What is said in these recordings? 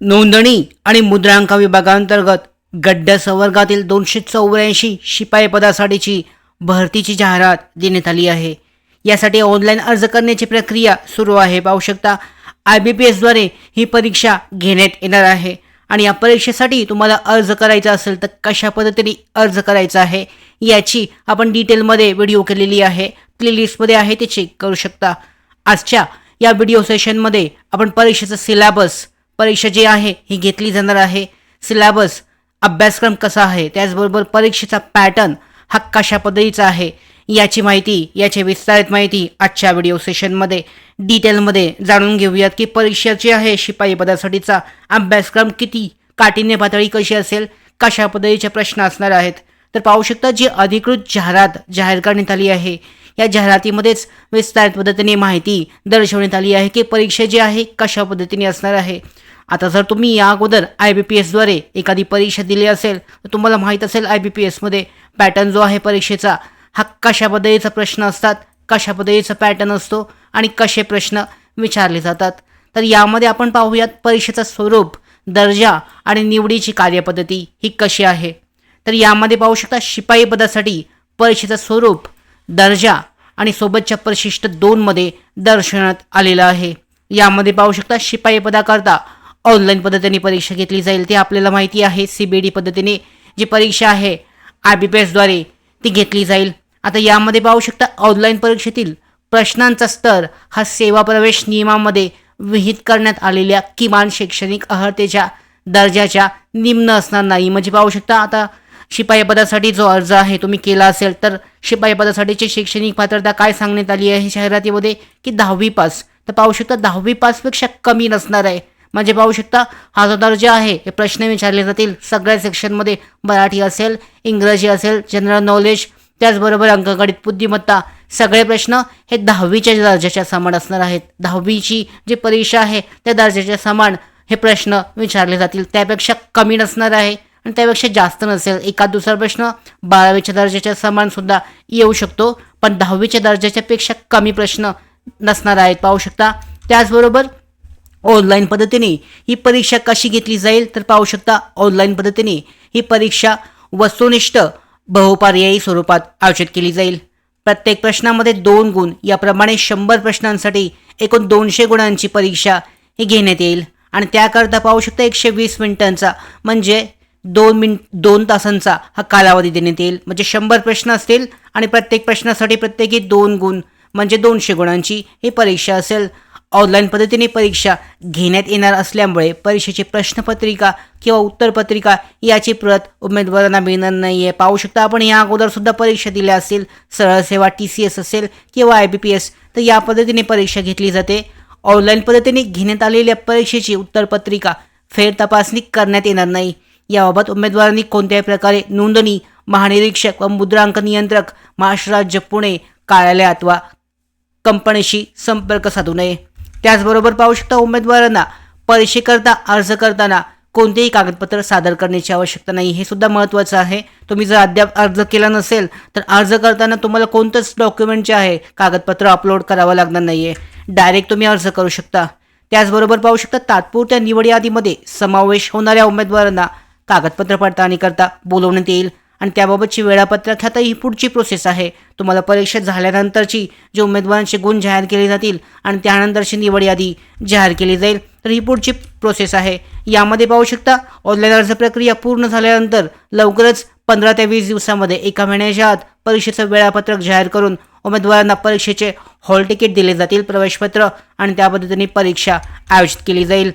नोंदणी आणि मुद्रांक विभागांतर्गत गड्ड संवर्गातील दोनशे चौऱ्याऐंशी शिपाई पदासाठीची भरतीची जाहिरात देण्यात आली आहे. यासाठी ऑनलाईन अर्ज करण्याची प्रक्रिया सुरू आहे. पाहू शकता आय बी पी एसद्वारे ही परीक्षा घेण्यात येणार आहे आणि या परीक्षेसाठी तुम्हाला अर्ज करायचा असेल तर कशा पद्धतीने अर्ज करायचा आहे याची आपण डिटेलमध्ये व्हिडिओ केलेली आहे. प्लेलिस्टमध्ये आहे ते चेक करू शकता. आजच्या या व्हिडिओ सेशनमध्ये आपण परीक्षेचं सिलेबस परीक्षा जी आहे ही घेतली जाणार आहे. सिलॅबस अभ्यासक्रम कसा आहे त्याचबरोबर परीक्षेचा पॅटर्न हा कशा पद्धतीचा आहे याची माहिती याची विस्तारित माहिती आजच्या व्हिडिओ सेशनमध्ये डिटेलमध्ये जाणून घेऊयात की परीक्षा जी आहे शिपाई पदासाठीचा अभ्यासक्रम किती काठिण्य पातळी कशी असेल कशा पद्धतीचे प्रश्न असणार आहेत. तर पाहू शकता जी अधिकृत जाहिरात जाहीर करण्यात आली आहे या जाहिरातीमध्येच विस्तारित पद्धतीने माहिती दर्शवण्यात आली आहे की परीक्षा जी आहे कशा पद्धतीने असणार आहे. आता जर तुम्ही या अगोदर आय बी पी एसद्वारे एखादी परीक्षा दिली असेल तर तुम्हाला माहीत असेल आय बी पी एसमध्ये पॅटर्न जो आहे परीक्षेचा हा कशा पद्धतीचा प्रश्न असतात कशा पद्धतीचा पॅटर्न असतो आणि कसे प्रश्न विचारले जातात. तर यामध्ये आपण पाहूयात परीक्षेचं स्वरूप दर्जा आणि निवडीची कार्यपद्धती ही कशी आहे. तर यामध्ये पाहू शकता शिपाई पदासाठी परीक्षेचं स्वरूप दर्जा आणि सोबतच्या परिशिष्ट दोनमध्ये दर्शवण्यात आलेलं आहे. यामध्ये पाहू शकता शिपाई पदाकरता ऑनलाईन पद्धतीने परीक्षा घेतली जाईल ते आपल्याला माहिती आहे. सी बी डी पद्धतीने जी परीक्षा आहे आय बी पी एसद्वारे ती घेतली जाईल. आता यामध्ये पाहू शकता ऑनलाईन परीक्षेतील प्रश्नांचा स्तर हा सेवा प्रवेश नियमामध्ये विहित करण्यात आलेल्या किमान शैक्षणिक अर्हतेच्या दर्जाच्या निम्न असणार नाही. म्हणजे पाहू शकता आता शिपाई पदासाठी जो अर्ज आहे तुम्ही केला असेल तर शिपाई पदासाठीची शैक्षणिक पात्रता काय सांगण्यात आली आहे? जाहिरातीमध्ये की दहावी पास. तर पाहू शकता दहावी पासपेक्षा कमी नसणार आहे. म्हणजे पाहू शकता हा जो दर्जा आहे हे प्रश्न विचारले जातील. सगळ्या सेक्शनमध्ये मराठी असेल इंग्रजी असेल जनरल नॉलेज त्याचबरोबर अंकगणित बुद्धिमत्ता सगळे प्रश्न हे दहावीच्या दर्जाच्या समान असणार आहेत. दहावीची जी परीक्षा आहे त्या दर्जाच्या समान हे प्रश्न विचारले जातील. त्यापेक्षा कमी नसणार आहे आणि त्यापेक्षा जास्त नसेल. एका दुसरा प्रश्न बारावीच्या दर्जाच्या समान सुद्धा येऊ शकतो पण दहावीच्या दर्जाच्या पेक्षा कमी प्रश्न नसणार आहेत. पाहू शकता त्याचबरोबर ऑनलाईन पद्धतीने ही परीक्षा कशी घेतली जाईल तर पाहू शकता ऑनलाईन पद्धतीने ही परीक्षा वस्तुनिष्ठ बहुपर्यायी स्वरूपात आयोजित केली जाईल. प्रत्येक प्रश्नामध्ये दोन गुण याप्रमाणे शंभर प्रश्नांसाठी एकूण दोनशे गुणांची परीक्षा ही घेण्यात येईल. आणि त्याकरता पाहू शकता एकशे वीस मिनिटांचा म्हणजे दोन मिन दोन तासांचा हा कालावधी देण्यात येईल. म्हणजे शंभर प्रश्न असतील आणि प्रत्येक प्रश्नासाठी प्रत्येकी दोन गुण म्हणजे दोनशे गुणांची ही परीक्षा असेल. ऑनलाईन पद्धतीने परीक्षा घेण्यात येणार असल्यामुळे परीक्षेची प्रश्नपत्रिका किंवा उत्तरपत्रिका याची प्रत उमेदवारांना मिळणार नाही आहे पाहू शकता आपण या अगोदरसुद्धा परीक्षा दिल्या असेल सरळ सेवा टी सी एस असेल किंवा आय बी पी एस तर या पद्धतीने परीक्षा घेतली जाते. ऑनलाईन पद्धतीने घेण्यात आलेल्या परीक्षेची उत्तरपत्रिका फेर तपासणी करण्यात येणार नाही. याबाबत उमेदवारांनी कोणत्याही प्रकारे नोंदणी महानिरीक्षक व मुद्रांक नियंत्रक महाराष्ट्र राज्य पुणे कार्यालयात अथवा कंपनीशी संपर्क साधू नये. त्याचबरोबर पाहू शकता उमेदवारांना परीक्षेकरता अर्ज करताना कोणतेही कागदपत्र सादर करण्याची आवश्यकता नाही. हे सुद्धा महत्त्वाचं आहे. तुम्ही जर अद्याप अर्ज केला नसेल तर अर्ज करताना तुम्हाला कोणतंच डॉक्युमेंट जे आहे कागदपत्र अपलोड करावं लागणार नाही आहे डायरेक्ट तुम्ही अर्ज करू शकता. त्याचबरोबर पाहू शकता तात्पुरत्या निवड यादीमध्ये समावेश होणाऱ्या उमेदवारांना कागदपत्र पडताळणी करता बोलवण्यात येईल. आणि त्याबाबतची वेळापत्रक आता ही पुढची प्रोसेस आहे. तुम्हाला परीक्षा झाल्यानंतरची जे उमेदवारांचे गुण जाहीर केले जातील आणि त्यानंतरची निवड यादी जाहीर केली जाईल तर ही पुढची प्रोसेस आहे. यामध्ये पाहू शकता ऑनलाईन अर्ज प्रक्रिया पूर्ण झाल्यानंतर लवकरच पंधरा ते वीस दिवसामध्ये एका महिन्याच्या आत परीक्षेचं वेळापत्रक जाहीर करून उमेदवारांना परीक्षेचे हॉल तिकीट दिले जातील प्रवेशपत्र आणि त्या पद्धतीने परीक्षा आयोजित केली जाईल.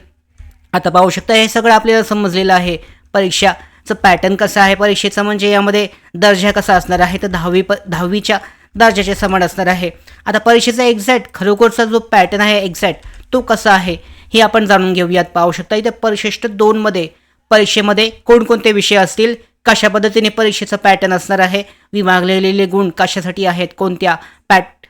आता पाहू शकता हे सगळं आपल्याला समजलेलं आहे. परीक्षा चं पॅटर्न कसं आहे? परीक्षेचं म्हणजे यामध्ये दर्जा कसा असणार आहे? तर दहावी प दहावीच्या दर्जाचे समान असणार आहे. आता परीक्षेचा एक्झॅक्ट खरोखरचा जो पॅटर्न आहे एक्झॅक्ट तो कसा आहे हे आपण जाणून घेऊयात. पाहू शकता इथे परिशिष्ट दोनमध्ये परीक्षेमध्ये कोणकोणते विषय असतील? कशा पद्धतीने परीक्षेचं पॅटर्न असणार आहे? विभागलेले गुण कशासाठी आहेत? कोणत्या पॅट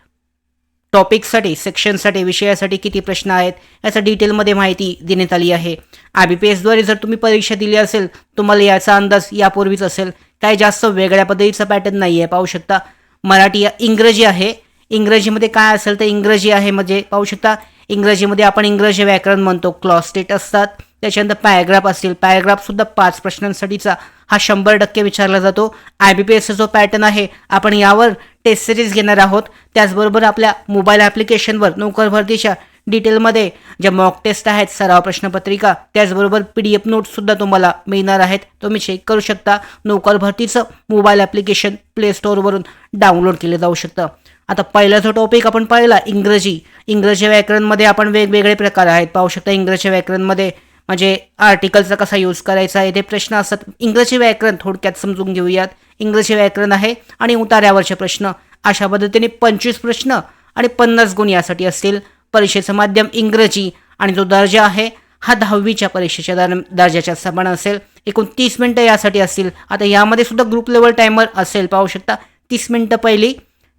टॉपिकसाठी सेक्शनसाठी विषयासाठी किती प्रश्न आहेत याचा डिटेलमध्ये माहिती देण्यात आली आहे. आय बी पी एसद्वारे जर तुम्ही परीक्षा दिली असेल तुम्हाला याचा अंदाज यापूर्वीच असेल. काही जास्त वेगळ्या पद्धतीचा पॅटर्न नाही आहे पाहू शकता. मराठी इंग्रजी आहे. इंग्रजीमध्ये काय असेल तर इंग्रजी आहे म्हणजे पाहू शकता. इंग्रजीमध्ये आपण इंग्रजी व्याकरण म्हणतो क्लॉस्टेट असतात. त्याच्यानंतर पॅराग्राफ असतील पॅराग्राफसुद्धा पाच प्रश्नांसाठीचा हा शंभर टक्के विचारला जातो. आय बी पी एसचा जो पॅटर्न आहे आपण यावर टेस्ट सिरीज घेणार आहोत. त्याचबरोबर आपल्या मोबाईल ॲप्लिकेशनवर नोकर भरतीच्या डिटेलमध्ये ज्या मॉक टेस्ट आहेत सराव प्रश्नपत्रिका त्याचबरोबर पी डी एफ नोट्ससुद्धा तुम्हाला मिळणार आहेत. तुम्ही चेक करू शकता. नोकर भरतीचं मोबाईल ॲप्लिकेशन प्ले स्टोअरवरून डाउनलोड केलं जाऊ शकतं. आता पहिला जो टॉपिक आपण पाहिला इंग्रजी. इंग्रजी व्याकरणमध्ये आपण वेगवेगळे प्रकार आहेत. पाहू शकता इंग्रजी व्याकरणमध्ये म्हणजे आर्टिकलचा कसा यूज करायचा आहे ते प्रश्न असतात. इंग्रजी व्याकरण थोडक्यात समजून घेऊयात. इंग्रजी व्याकरण आहे आणि उतार्यावरचे प्रश्न. अशा पद्धतीने पंचवीस प्रश्न आणि पन्नास गुण यासाठी असतील. परीक्षेचं माध्यम इंग्रजी आणि जो दर्जा आहे हा दहावीच्या परीक्षेच्या दर दर्जाच्या समान असेल. एकूण तीस मिनटं यासाठी असतील. आता यामध्ये सुद्धा ग्रुप लेवल टायमर असेल पाहू शकता. तीस मिनटं पहिली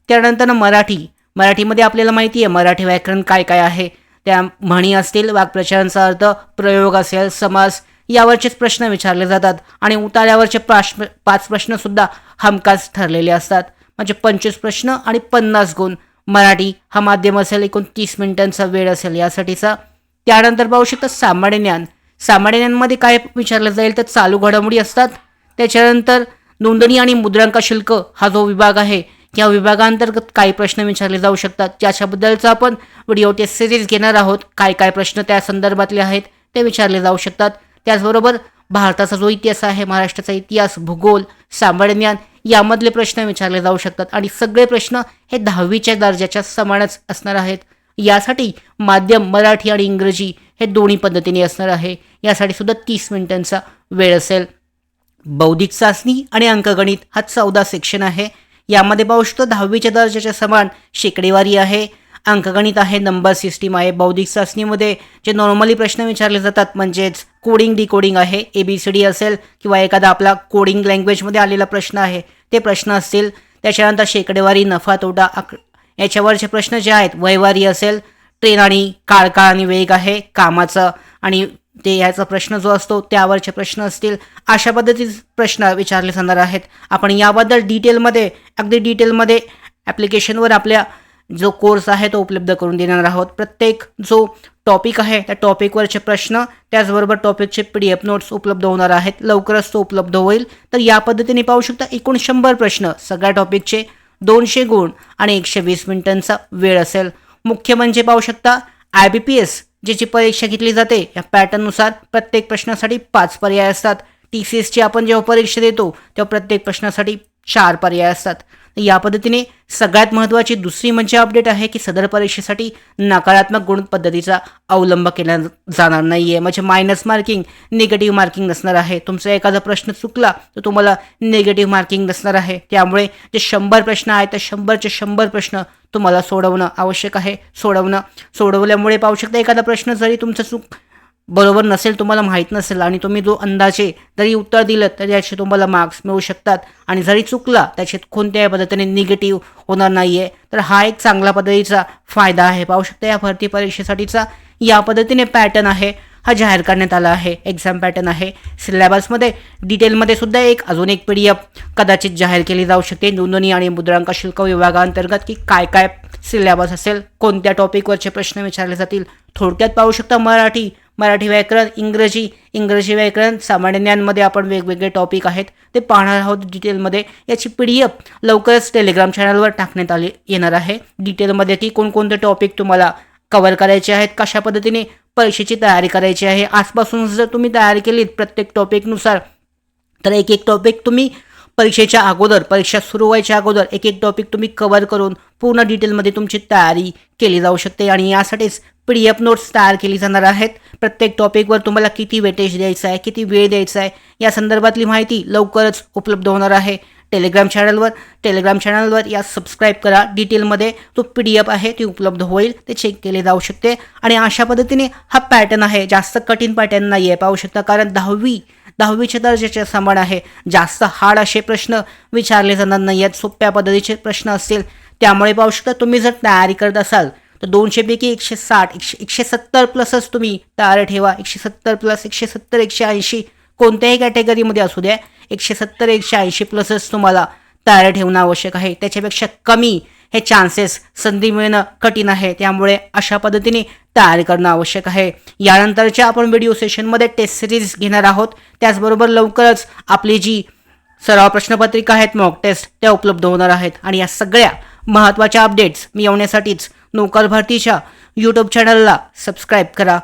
त्यानंतर मराठी. मराठीमध्ये आपल्याला माहिती आहे मराठी व्याकरण काय काय आहे. त्या म्हणी असतील वाक्प्रचारांचा अर्थ प्रयोग असेल समास यावरचेच प्रश्न विचारले जातात आणि उतार्यावरचे प्राश्न पाच प्रश्नसुद्धा हमखास ठरलेले असतात. म्हणजे पंचवीस प्रश्न आणि पन्नास गुण. मराठी हा माध्यम असेल एकूण तीस मिनिटांचा वेळ असेल यासाठीचा. त्यानंतर पाहू शकता सामान्य ज्ञान. सामान्य ज्ञानमध्ये काय विचारलं जाईल तर चालू घडामोडी असतात. त्याच्यानंतर नोंदणी आणि मुद्रांक शुल्क हा जो विभाग आहे या विभागांतर्गत काही प्रश्न विचारले जाऊ शकतात. ज्याच्याबद्दलचा आपण व्हिडिओ टेस्ट सिरीज घेणार आहोत. काय काय प्रश्न त्या संदर्भातले आहेत ते विचारले जाऊ शकतात. त्याचबरोबर भारताचा जो इतिहास आहे महाराष्ट्राचा इतिहास भूगोल सामान्य ज्ञान यामधले प्रश्न विचारले जाऊ शकतात. आणि सगळे प्रश्न हे दहावीच्या दर्जाच्या समानच असणार आहेत. यासाठी माध्यम मराठी आणि इंग्रजी हे दोन्ही पद्धतीने असणार आहे. यासाठी सुद्धा तीस मिनिटांचा वेळ असेल. बौद्धिक चाचणी आणि अंकगणित हा चौदा सेक्शन आहे. यामध्ये पाहू शकतो दहावीच्या दर्जाच्या समान शेकडेवारी आहे. अंकगणित आहे नंबर सिस्टीम आहे. बौद्धिक चाचणीमध्ये जे नॉर्मली प्रश्न विचारले जातात म्हणजेच कोडिंग डिकोडिंग आहे. ए बी सी डी असेल किंवा एखादा आपला कोडिंग लँग्वेजमध्ये आलेला प्रश्न आहे ते प्रश्न असतील. त्याच्यानंतर शेकडेवारी नफा तोटा आक याच्यावरचे प्रश्न जे आहेत वयवारी असेल ट्रेन आणि काळकाळ आणि वेग आहे कामाचं आणि ते याचा प्रश्न जो असतो त्यावरचे प्रश्न असतील. अशा पद्धतीचे प्रश्न विचारले जाणार आहेत. आपण याबद्दल डिटेलमध्ये अगदी डिटेलमध्ये ॲप्लिकेशनवर आपल्या जो कोर्स आहे तो उपलब्ध करून देणार आहोत. प्रत्येक जो टॉपिक आहे त्या टॉपिकवरचे प्रश्न त्याचबरोबर टॉपिकचे पी डी एफ नोट्स उपलब्ध होणार आहेत. लवकरच तो उपलब्ध होईल. तर या पद्धतीने पाहू शकता एकूण शंभर प्रश्न. सगळ्या टॉपिकचे दोनशे गुण आणि एकशे वीस मिनिटांचा वेळ असेल. मुख्य म्हणजे पाहू शकता आय बी पी एस ज्याची परीक्षा घेतली जाते या पॅटर्ननुसार प्रत्येक प्रश्नासाठी पाच पर्याय असतात. टी सी एसची आपण जेव्हा परीक्षा देतो तेव्हा प्रत्येक प्रश्नासाठी चार पर्याय असतात. या पद्धतीने सगळ्यात महत्त्वाची दुसरी म्हणजे अपडेट आहे की सदर परीक्षेसाठी नकारात्मक गुण पद्धतीचा अवलंब केला जाणार नाही आहे म्हणजे मायनस मार्किंग निगेटिव्ह मार्किंग नसणार आहे. तुमचा एखादा प्रश्न चुकला तर तुम्हाला निगेटिव्ह मार्किंग नसणार आहे. त्यामुळे जे शंभर प्रश्न आहेत त्या शंभरचे शंभर प्रश्न तुम्हाला सोडवणं आवश्यक आहे. सोडवणं सोडवल्यामुळे पाहू शकता एखादा प्रश्न जरी तुमचा चूक बरोबर नसेल तुम्हाला माहीत नसेल आणि तुम्ही जो अंदाजे जरी उत्तर दिलं तरी याचे तुम्हाला मार्क्स मिळू शकतात. आणि जरी चुकला त्याच्यात कोणत्याही पद्धतीने निगेटिव्ह होणार नाही आहे तर हा एक चांगला पद्धतीचा फायदा आहे. पाहू शकता या भरती परीक्षेसाठीचा या पद्धतीने पॅटर्न आहे. हा जाहीर करण्यात आला आहे. एक्झाम पॅटर्न आहे. सिलेबसमध्ये डिटेलमध्ये सुद्धा एक अजून एक पी डी एफ कदाचित जाहीर केली जाऊ शकते. नोंदणी आणि मुद्रांक शुल्क विभागांतर्गत की काय काय सिलेबस असेल कोणत्या टॉपिकवरचे प्रश्न विचारले जातील थोडक्यात पाहू शकता मराठी मराठी व्याकरण इंग्रजी इंग्रजी व्याकरण सामान्य ज्ञानमध्ये आपण वेगवेगळे टॉपिक आहेत ते पाहणार आहोत डिटेलमध्ये याची पी डी एफ लवकरच टेलिग्राम चॅनलवर टाकण्यात आली येणार आहे. डिटेलमध्ये की कोणकोणते टॉपिक तुम्हाला कवर करायचे आहेत कशा पद्धतीने परीक्षेची तयारी करायची आहे आजपासून जर तुम्ही तयारी केलीत प्रत्येक टॉपिकनुसार तर एक एक टॉपिक तुम्ही परीक्षेच्या अगोदर परीक्षा सुरू व्हायच्या अगोदर एक एक टॉपिक तुम्ही कवर करून पूर्ण डिटेलमध्ये तुमची तयारी केली जाऊ शकते आणि यासाठीच पी डी एफ नोट्स तयार केली जाणार आहेत. प्रत्येक टॉपिकवर तुम्हाला किती वेटेज द्यायचं आहे किती वेळ द्यायचा आहे या संदर्भातली माहिती लवकरच उपलब्ध होणार आहे. टेलिग्राम चॅनलवर टेलिग्राम चॅनलवर या सबस्क्राईब करा. डिटेलमध्ये तो पी डी एफ आहे ती उपलब्ध होईल ते चेक केले जाऊ शकते. आणि अशा पद्धतीने हा पॅटर्न आहे जास्त कठीण पॅटर्न नाही आहे पाहू शकता. कारण दहावी दहावीच्या दर्जाचे समान आहे. जास्त हार्ड असे प्रश्न विचारले जाणार नाही. आहेत सोप्या पद्धतीचे प्रश्न असतील. त्यामुळे पाहू शकता तुम्ही जर तयारी करत असाल तर दोनशेपैकी एकशे साठ एकशे एकशे सत्तर प्लसच तुम्ही तयारी ठेवा. एकशे सत्तर प्लस एकशे सत्तर एकशे ऐंशी कोणत्याही कॅटेगरीमध्ये असू द्या. एकशे सत्तर एकशे ऐंशी प्लसच तुम्हाला तयारी ठेवणं आवश्यक आहे. त्याच्यापेक्षा कमी हे चान्सेस संधी मिळणं कठीण आहे. त्यामुळे अशा पद्धतीने तयार करणं आवश्यक आहे. यानंतरच्या आपण व्हिडिओ सेशनमध्ये टेस्ट सिरीज घेणार आहोत. त्याचबरोबर लवकरच आपली जी सराव प्रश्नपत्रिका आहेत मॉक टेस्ट त्या उपलब्ध होणार आहेत. आणि या सगळ्या महत्त्वाच्या अपडेट्स मिळवण्यासाठीच नोकर भरतीच्या यूट्यूब चॅनलला सबस्क्राईब करा.